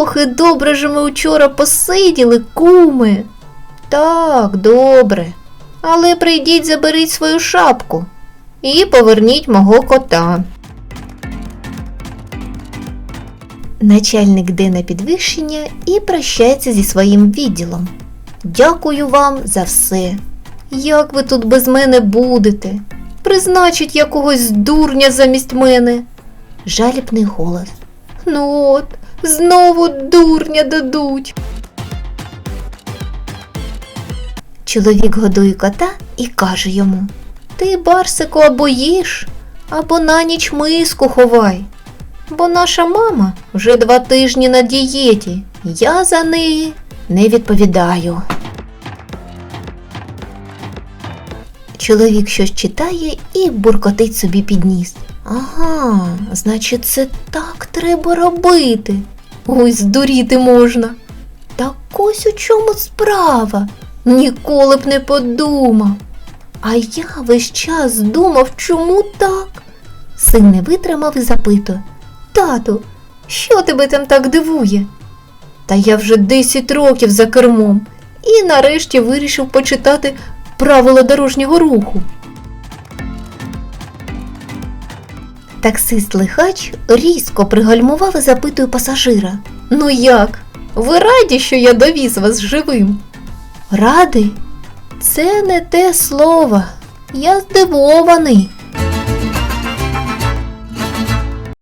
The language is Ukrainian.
Ох, і добре ж ми вчора посиділи, куми. Так, добре. Але прийдіть, заберіть свою шапку і поверніть мого кота. Начальник йде на підвищення і прощається зі своїм відділом. Дякую вам за все. Як ви тут без мене будете? Призначить якогось дурня замість мене. Жалібний голос. Ну от, знову дурня дадуть. Чоловік годує кота і каже йому: Ти, Барсику, або їж, або на ніч миску ховай. Бо наша мама вже два тижні на дієті. Я за неї не відповідаю. Чоловік щось читає і буркотить собі під ніс. Ага, значить, це так треба робити. Ой, здуріти можна. Так ось у чому справа. Ніколи б не подумав. А я весь час думав, чому так? Син не витримав і запитує. Тату, що тебе там так дивує? Та я вже 10 років за кермом і нарешті вирішив почитати правила дорожнього руху. Таксист лихач різко пригальмував і запитує пасажира. Ну як? Ви раді, що я довіз вас живим? Радий? Це не те слово. Я здивований.